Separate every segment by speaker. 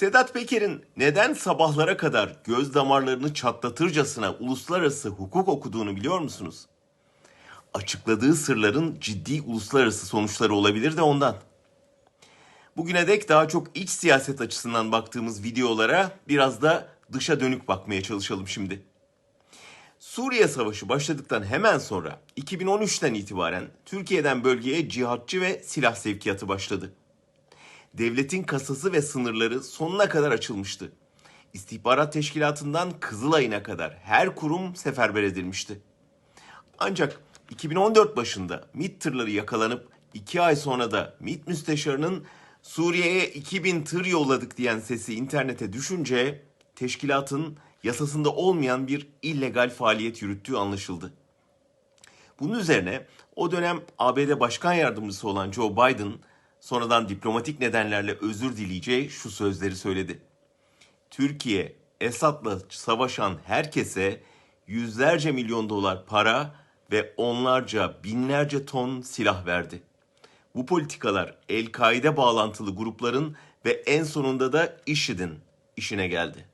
Speaker 1: Sedat Peker'in neden sabahlara kadar göz damarlarını çatlatırcasına uluslararası hukuk okuduğunu biliyor musunuz? Açıkladığı sırların ciddi uluslararası sonuçları olabilir de ondan. Bugüne dek daha çok iç siyaset açısından baktığımız videolara biraz da dışa dönük bakmaya çalışalım şimdi. Suriye Savaşı başladıktan hemen sonra 2013'ten itibaren Türkiye'den bölgeye cihatçı ve silah sevkiyatı başladı. Devletin kasası ve sınırları sonuna kadar açılmıştı. İstihbarat Teşkilatı'ndan Kızılay'ına kadar her kurum seferber edilmişti. Ancak 2014 başında MİT tırları yakalanıp 2 ay sonra da MİT müsteşarının Suriye'ye 2000 tır yolladık diyen sesi internete düşünce teşkilatın yasasında olmayan bir illegal faaliyet yürüttüğü anlaşıldı. Bunun üzerine o dönem ABD Başkan Yardımcısı olan Joe Biden sonradan diplomatik nedenlerle özür dileyeceği şu sözleri söyledi. Türkiye Esad'la savaşan herkese yüzlerce milyon dolar para ve onlarca binlerce ton silah verdi. Bu politikalar El-Kaide bağlantılı grupların ve en sonunda da IŞİD'in işine geldi.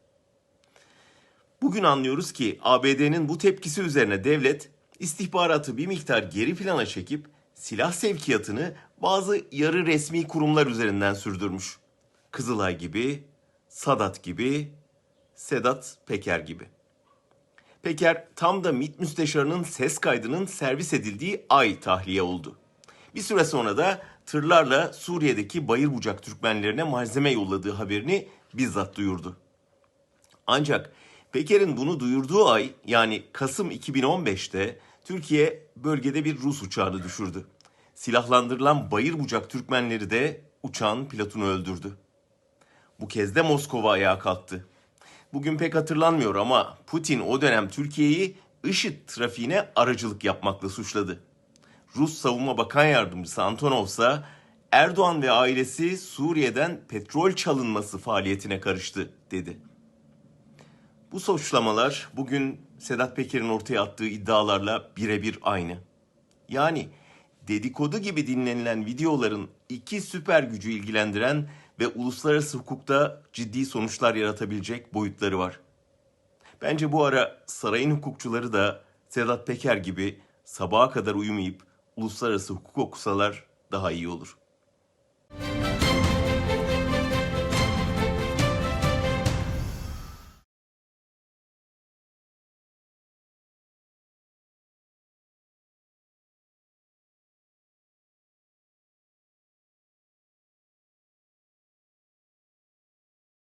Speaker 1: Bugün anlıyoruz ki ABD'nin bu tepkisi üzerine devlet istihbaratı bir miktar geri plana çekip silah sevkiyatını bazı yarı resmi kurumlar üzerinden sürdürmüş. Kızılay gibi, Sadat gibi, Sedat Peker gibi. Peker tam da MİT müsteşarının ses kaydının servis edildiği ay tahliye oldu. Bir süre sonra da tırlarla Suriye'deki bayır bucak Türkmenlerine malzeme yolladığı haberini bizzat duyurdu. Ancak Peker'in bunu duyurduğu ay yani Kasım 2015'te Türkiye bölgede bir Rus uçağını düşürdü. Silahlandırılan bayır bucak Türkmenleri de uçağın pilotunu öldürdü. Bu kez de Moskova ayağa kalktı. Bugün pek hatırlanmıyor ama Putin o dönem Türkiye'yi IŞİD trafiğine aracılık yapmakla suçladı. Rus Savunma Bakan Yardımcısı Antonov ise Erdoğan ve ailesi Suriye'den petrol çalınması faaliyetine karıştı dedi. Bu suçlamalar bugün Sedat Peker'in ortaya attığı iddialarla birebir aynı. Yani dedikodu gibi dinlenilen videoların iki süper gücü ilgilendiren ve uluslararası hukukta ciddi sonuçlar yaratabilecek boyutları var. Bence bu ara sarayın hukukçuları da Sedat Peker gibi sabaha kadar uyumayıp uluslararası hukuk okusalar daha iyi olur.